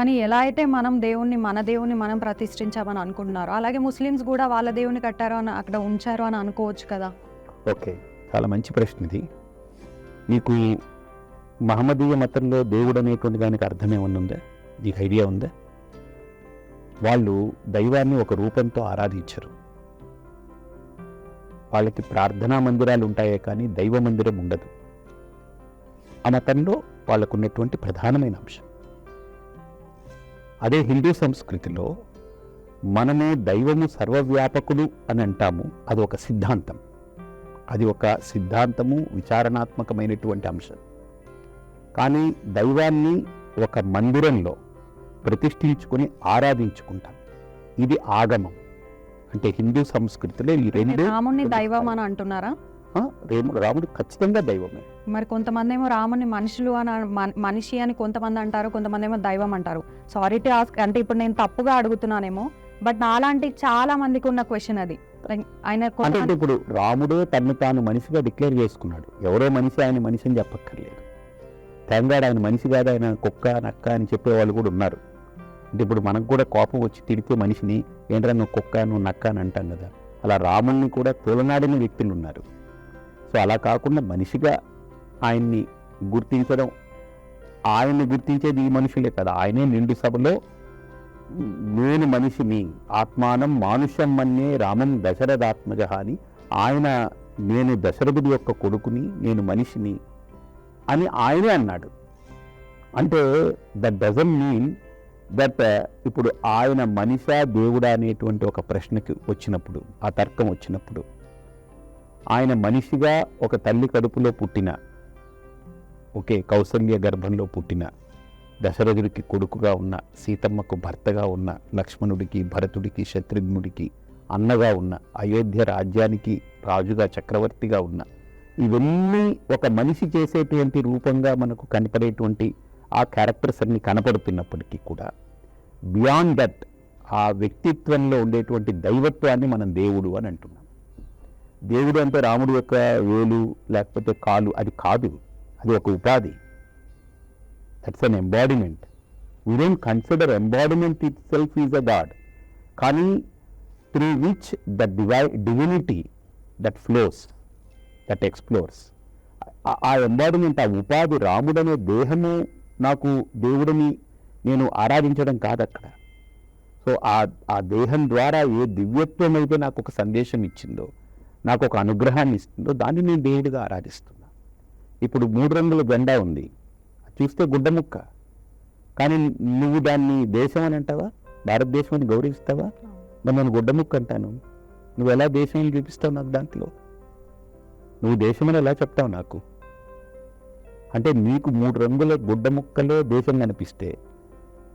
కానీ ఎలా అయితే మనం దేవుణ్ణి మన దేవుణ్ణి మనం ప్రతిష్ఠించామని అనుకుంటున్నారో అలాగే ముస్లిమ్స్ కూడా వాళ్ళ దేవుని కట్టారు అని అక్కడ ఉంచారు అని అనుకోవచ్చు కదా. ఓకే. చాలా మంచి ప్రశ్న ఇది. మీకు మహమ్మదీయ మతంలో దేవుడు అనేటువంటి దానికి అర్థం ఏమన్నా నీకు ఐడియా ఉందా? వాళ్ళు దైవాన్ని ఒక రూపంతో ఆరాధించరు. వాళ్ళకి ప్రార్థనా మందిరాలు ఉంటాయే కానీ దైవ మందిరం ఉండదు. ఆ మతంలో వాళ్ళకున్నటువంటి ప్రధానమైన అంశం. అదే హిందూ సంస్కృతిలో మనమే దైవము సర్వవ్యాపకుడు అని అంటాము. అది ఒక సిద్ధాంతం. అది ఒక సిద్ధాంతము విచారణాత్మకమైనటువంటి అంశం. కానీ దైవాన్ని ఒక మందిరంలో ప్రతిష్ఠించుకొని ఆరాధించుకుంటాం. ఇది ఆగమం. అంటే హిందూ సంస్కృతిలో ఈ రెండు దైవం అని అంటున్నారా? రాముడు ఖచ్చితంగా దైవమే. మరి కొంతమంది ఏమో రాముని మనుషులు అని అన- మన- మనిషి అని కొంతమంది అంటారు కొంతమంది ఏమో దైవం అంటారు. సారీ టు ఆస్క్ అంటే ఇప్పుడు నేను తప్పుగా అడుగుతున్నానేమో బట్ నాలాంటి చాలా మందికి ఉన్న క్వశ్చన్ అది. ఆయన అంటే ఇప్పుడు రాముడే తను తాను మనిషిగా డిక్లేర్ చేసుకున్నాడు. ఎవరో మనిషి ఆయన మనిషి అని చెప్పక్కర్లేదు. తెంగాడు ఆయన మనిషి కాదు ఆయన కుక్క నక్క అని చెప్పేవాళ్ళు కూడా ఉన్నారు. అంటే ఇప్పుడు మనకు కూడా కోపం వచ్చి తిడితే మనిషిని ఏంట్రా నువ్వు కుక్క నువ్వు నక్క అని అంటాం కదా. అలా రాముణ్ణి కూడా తోలనాడిన వ్యక్తులు ఉన్నారు. సో అలా కాకుండా మనిషిగా ఆయన్ని గుర్తించడం ఆయన్ని గుర్తించేది ఈ మనుషులే కదా. ఆయనే నిండు సభలో నేను మనిషిని ఆత్మానం మానుషం మన్యే రామం దశరథాత్మజ అని ఆయన నేను దశరథుడి యొక్క కొడుకుని నేను మనిషిని అని ఆయనే అన్నాడు. అంటే దట్ డజన్ మీన్ దట్ ఇప్పుడు ఆయన మనిషా దేవుడా అనేటువంటి ఒక ప్రశ్నకి వచ్చినప్పుడు ఆ తర్కం వచ్చినప్పుడు ఆయన మనిషిగా ఒక తల్లి కడుపులో పుట్టిన ఓకే కౌసల్య గర్భంలో పుట్టిన దశరథుడికి కొడుకుగా ఉన్న సీతమ్మకు భర్తగా ఉన్న లక్ష్మణుడికి భరతుడికి శత్రుఘ్నుడికి అన్నగా ఉన్న అయోధ్య రాజ్యానికి రాజుగా చక్రవర్తిగా ఉన్న ఇవన్నీ ఒక మనిషి చేసేటువంటి రూపంగా మనకు కనపడేటువంటి ఆ క్యారెక్టర్స్ అన్ని కనపడుతున్నప్పటికీ కూడా బియాండ్ దట్ ఆ వ్యక్తిత్వంలో ఉండేటువంటి దైవత్వాన్ని మనం దేవుడు అని అంటున్నాం. దేవుడు అంటే రాముడు యొక్క వేలు లేకపోతే కాలు అది కాదు. అది ఒక ఉపాధి. That's an embodiment we don't consider embodiment itself is a god కానీ through which the DY divinity that flows that explores a embodiment ఆ ఉపాధి రాముడనే దేహము నాకు దేవుడిని నేను ఆరాధించడం కాదు అక్కడ. సో ఆ ఆ దేహం ద్వారా ఏ దివ్యత్వం అయితే నాకు ఒక సందేశం ఇచ్చిందో నాకు ఒక అనుగ్రహాన్ని ఇస్తుందో దాన్ని నేను దేవుడిగా ఆరాధిస్తున్నా. ఇప్పుడు మూడు రంగుల జెండా ఉంది. చూస్తే గుడ్డ ముక్క. కానీ నువ్వు దాన్ని దేశం అని అంటావా? భారతదేశం అని గౌరవిస్తావా? మరి నేను గుడ్డ ముక్క అంటాను. నువ్వు ఎలా దేశం చూపిస్తావు నాకు దాంట్లో? నువ్వు దేశమని ఎలా చెప్తావు నాకు? అంటే నీకు మూడు రంగుల గుడ్డ ముక్కలో దేశం కనిపిస్తే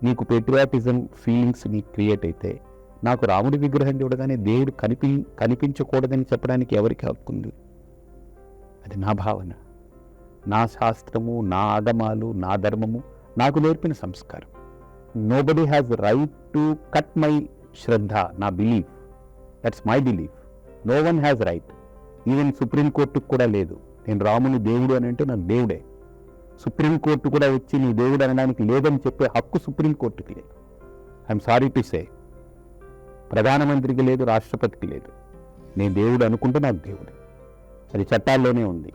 నీకు పెట్రియాటిజం ఫీలింగ్స్ నీకు క్రియేట్ అయితే నాకు రాముడి విగ్రహం చూడగానే దేవుడు కనిపి కనిపించకూడదని చెప్పడానికి ఎవరికి హక్కు ఉంది? అది నా భావన. నా శాస్త్రము నా ఆగమాలు నా ధర్మము నాకు నేర్పిన సంస్కారం. Nobody has right to cut my శ్రద్ధ నా belief that's my belief no one has right even సుప్రీంకోర్టుకు కూడా లేదు. నేను రాముని దేవుడు అని అంటే నాకు దేవుడే. సుప్రీంకోర్టు కూడా వచ్చి నీ దేవుడు అనడానికి లేదని చెప్పే హక్కు సుప్రీంకోర్టుకి లేదు. ఐఎమ్ సారీ టు సే ప్రధానమంత్రికి లేదు రాష్ట్రపతికి లేదు. నేను దేవుడు అనుకుంటే నాకు దేవుడు. అది చట్టాల్లోనే ఉంది.